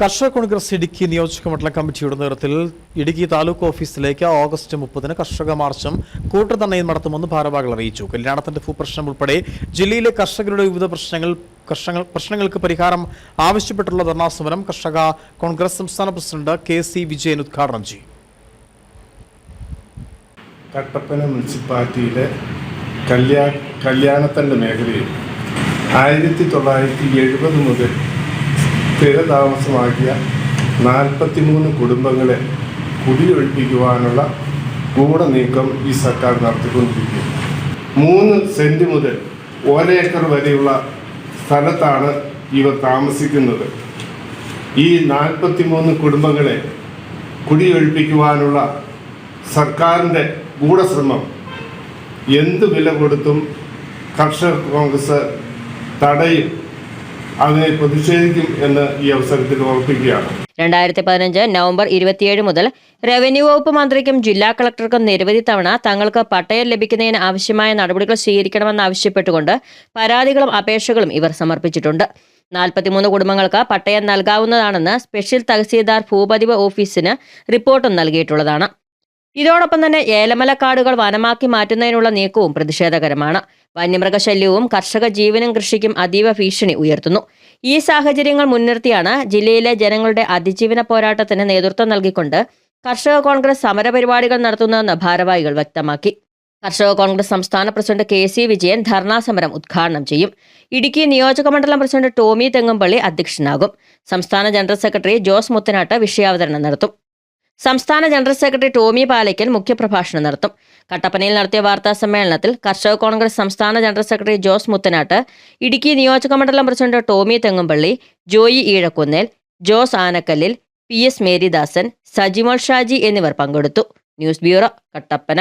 കർഷക കോൺഗ്രസ് ഇടുക്കി നിയോജക മണ്ഡല കമ്മിറ്റിയുടെ നേതൃത്വത്തിൽ ഇടുക്കി താലൂക്ക് ഓഫീസിലേക്ക് ഓഗസ്റ്റ് മുപ്പതിന് കർഷക മാർച്ചും കൂട്ടുതണ്ണയും നടത്തുമെന്ന് ഭാരവാഹികൾ അറിയിച്ചു. കല്യാണത്തിന്റെ ഭൂപ്രശ്നം ഉൾപ്പെടെ ജില്ലയിലെ കർഷകരുടെ വിവിധ പ്രശ്നങ്ങൾ കർഷക പ്രശ്നങ്ങൾക്ക് പരിഹാരം ആവശ്യപ്പെട്ടുള്ള ധർണാ സമരം കർഷക കോൺഗ്രസ് സംസ്ഥാന പ്രസിഡന്റ് കെ സി വിജയൻ ഉദ്ഘാടനം ചെയ്യും. കട്ടപ്പന മുനിസിപ്പാലിറ്റിയിലെ കല്യാ കല്യാണത്തിന്റെ മേഖലയിൽ ആയിരത്തി തൊള്ളായിരത്തി എഴുപത് മുതൽ സ്ഥിരതാമസമാക്കിയ നാൽപ്പത്തിമൂന്ന് കുടുംബങ്ങളെ കുടിയൊഴിപ്പിക്കുവാനുള്ള ഗൂഢനീക്കം ഈ സർക്കാർ നടത്തിക്കൊണ്ടിരിക്കുകയാണ് മൂന്ന് സെന്റ് മുതൽ ഒരേക്കർ വരെയുള്ള സ്ഥലത്താണ് ഇവർ താമസിക്കുന്നത്. ഈ നാൽപ്പത്തിമൂന്ന് കുടുംബങ്ങളെ കുടിയൊഴിപ്പിക്കുവാനുള്ള സർക്കാരിന്റെ ഗൂഢശ്രമം എന്ത് വില കൊടുത്തും കർഷക കോൺഗ്രസ് തടയും. അതിനെ പ്രതിഷേധിക്കും എന്ന് ഈ അവസരത്തിൽ ഓർപ്പിക്കുകയാണ്. രണ്ടായിരത്തി പതിനഞ്ച് നവംബർ ഇരുപത്തിയേഴ് മുതൽ റവന്യൂ വകുപ്പ് മന്ത്രിക്കും ജില്ലാ കളക്ടർക്കും നിരവധി തവണ തങ്ങൾക്ക് പട്ടയം ലഭിക്കുന്നതിന് ആവശ്യമായ നടപടികൾ സ്വീകരിക്കണമെന്ന് ആവശ്യപ്പെട്ടുകൊണ്ട് പരാതികളും അപേക്ഷകളും ഇവർ സമർപ്പിച്ചിട്ടുണ്ട്. നാൽപ്പത്തിമൂന്ന് കുടുംബങ്ങൾക്ക് പട്ടയം നൽകാവുന്നതാണെന്ന് സ്പെഷ്യൽ തഹസീൽദാർ ഭൂപതിവ് ഓഫീസിന് റിപ്പോർട്ടും നൽകിയിട്ടുള്ളതാണ്. ഇതോടൊപ്പം തന്നെ ഏലമല കാടുകൾ വനമാക്കി മാറ്റുന്നതിനുള്ള നീക്കവും പ്രതിഷേധകരമാണ്. വന്യമൃഗശല്യവും കർഷക ജീവനും കൃഷിക്കും അതീവ ഭീഷണി ഉയർത്തുന്നു. ഈ സാഹചര്യങ്ങൾ മുൻനിർത്തിയാണ് ജില്ലയിലെ ജനങ്ങളുടെ അതിജീവന പോരാട്ടത്തിന് നേതൃത്വം നൽകിക്കൊണ്ട് കർഷക കോൺഗ്രസ് സമരപരിപാടികൾ നടത്തുന്നതെന്ന് ഭാരവാഹികൾ വ്യക്തമാക്കി. കർഷക കോൺഗ്രസ് സംസ്ഥാന പ്രസിഡന്റ് കെ സി വിജയൻ ധർണാ സമരം ഉദ്ഘാടനം ചെയ്യും. ഇടുക്കി നിയോജകമണ്ഡലം പ്രസിഡന്റ് ടോമി തെങ്ങുംപള്ളി അധ്യക്ഷനാകും. സംസ്ഥാന ജനറൽ സെക്രട്ടറി ജോസ് മുത്തനാട്ട് വിഷയാവതരണം നടത്തും. സംസ്ഥാന ജനറൽ സെക്രട്ടറി ടോമി പാലയ്ക്കൽ മുഖ്യപ്രഭാഷണം നടത്തും. കട്ടപ്പനയിൽ നടത്തിയ വാർത്താ സമ്മേളനത്തിൽ കർഷക കോൺഗ്രസ് സംസ്ഥാന ജനറൽ സെക്രട്ടറി ജോസ് മുത്തനാട്ട് ഇടുക്കി നിയോജക മണ്ഡലം president Tomy Thengumpally Joy Ezhakunnel Jose ആനക്കല്ലിൽ P S Meridasan Sajimol Shaji എന്നിവർ പങ്കെടുത്തു. News bureau Kattappana.